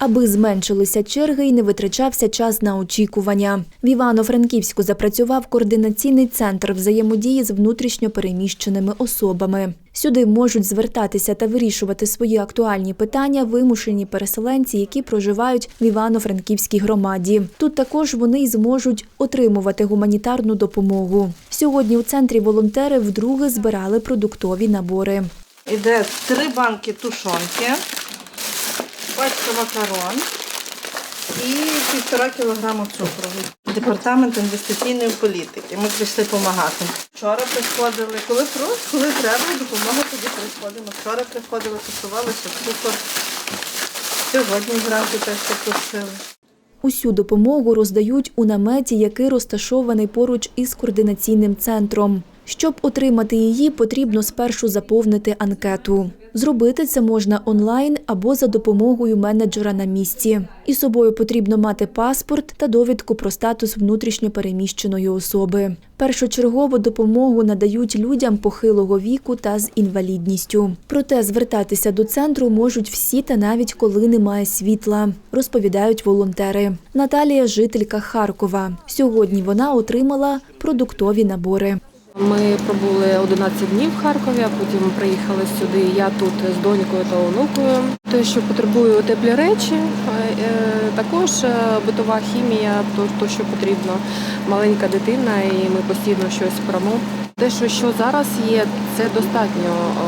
аби зменшилися черги і не витрачався час на очікування. В Івано-Франківську запрацював координаційний центр взаємодії з внутрішньо переміщеними особами. Сюди можуть звертатися та вирішувати свої актуальні питання вимушені переселенці, які проживають в Івано-Франківській громаді. Тут також вони й зможуть отримувати гуманітарну допомогу. Сьогодні у центрі волонтери вдруге збирали продуктові набори. Іде три банки тушонки, пачка макарон і півтора кілограма цукру. Департамент інвестиційної політики. Ми прийшли допомагати. Вчора приходили, коли просто, коли треба, допомога тоді приходимо. Вчора приходили, купувалися цукор. Сьогодні зранку теж попросили. Усю допомогу роздають у наметі, який розташований поруч із координаційним центром. Щоб отримати її, потрібно спершу заповнити анкету. Зробити це можна онлайн або за допомогою менеджера на місці. Із собою потрібно мати паспорт та довідку про статус внутрішньо переміщеної особи. Першочергову допомогу надають людям похилого віку та з інвалідністю. Проте звертатися до центру можуть всі та навіть коли немає світла, розповідають волонтери. Наталія жителька Харкова. Сьогодні вона отримала продуктові набори. Ми пробули 11 днів в Харкові, а потім приїхали сюди. Я тут з донькою та онукою. Те, що потребую теплі речі, е, також е, битова хімія, то, то що потрібно. Маленька дитина, і ми постійно щось прямо. Те, що, що зараз є, це достатньо е,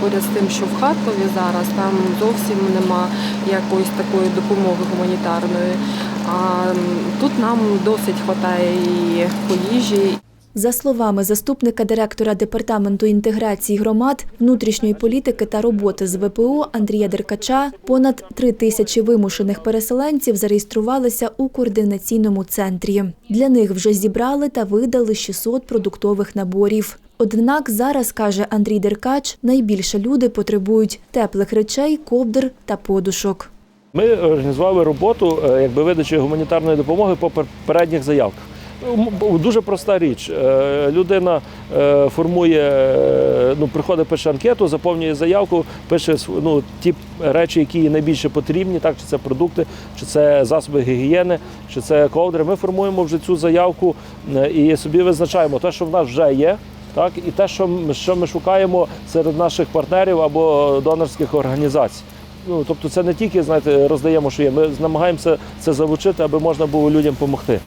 поряд з тим, що в Харкові зараз там зовсім нема якоїсь такої допомоги гуманітарної. А тут нам досить вистачає і по За словами заступника директора департаменту інтеграції громад, внутрішньої політики та роботи з ВПО Андрія Деркача, понад три тисячі вимушених переселенців зареєструвалися у координаційному центрі. Для них вже зібрали та видали 600 продуктових наборів. Однак зараз, каже Андрій Деркач, найбільше люди потребують теплих речей, ковдр та подушок. Ми організували роботу е, якби видачі гуманітарної допомоги по попередніх заявках. Дуже проста річ. Е, Людина е, формує, е, ну, приходить, пише анкету, заповнює заявку, пише ну, ті речі, які їй найбільше потрібні, так, чи це продукти, чи це засоби гігієни, чи це ковдри. Ми формуємо вже цю заявку і собі визначаємо те, що в нас вже є. Так, і те, що ми, що ми шукаємо серед наших партнерів або донорських організацій. Ну, тобто це не тільки знаєте, роздаємо, що є. Ми намагаємося це залучити, аби можна було людям допомогти.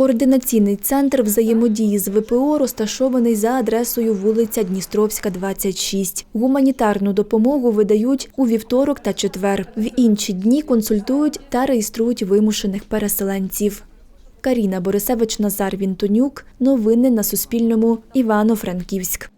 Координаційний центр взаємодії з ВПО розташований за адресою вулиця Дністровська, 26. Гуманітарну допомогу видають у вівторок та четвер. В інші дні консультують та реєструють вимушених переселенців. Каріна Борисевич, Назар Вінтонюк. Новини на Суспільному. Івано-Франківськ.